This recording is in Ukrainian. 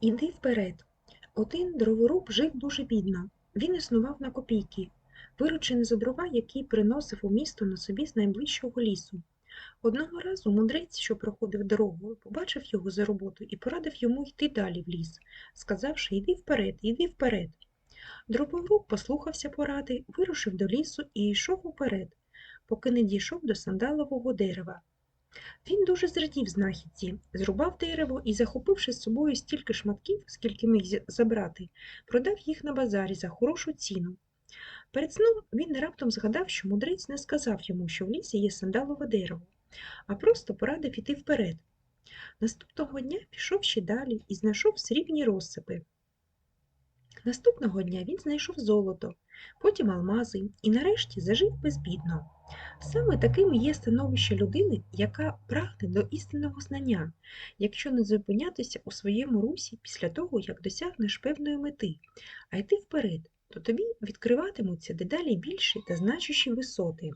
Іди вперед. Один дроворуб жив дуже бідно. Він існував на копійки, виручений за дрова, які приносив у місто на собі з найближчого лісу. Одного разу мудрець, що проходив дорогою, побачив його за роботу і порадив йому йти далі в ліс, сказавши Іди вперед, іди вперед. Дроворуб послухався поради, вирушив до лісу і йшов уперед, поки не дійшов до сандалового дерева. Він дуже зрадів знахідці, зрубав дерево і, захопивши з собою стільки шматків, скільки міг забрати, продав їх на базарі за хорошу ціну. Перед сном він раптом згадав, що мудрець не сказав йому, що в лісі є сандалове дерево, а просто порадив іти вперед. Наступного дня пішов ще далі і знайшов срібні розсипи. Наступного дня він знайшов золото, потім алмази і нарешті зажив безбідно. Саме таким є становище людини, яка прагне до істинного знання, якщо не зупинятися у своєму русі після того, як досягнеш певної мети, а йти вперед, то тобі відкриватимуться дедалі більші та значущі висоти.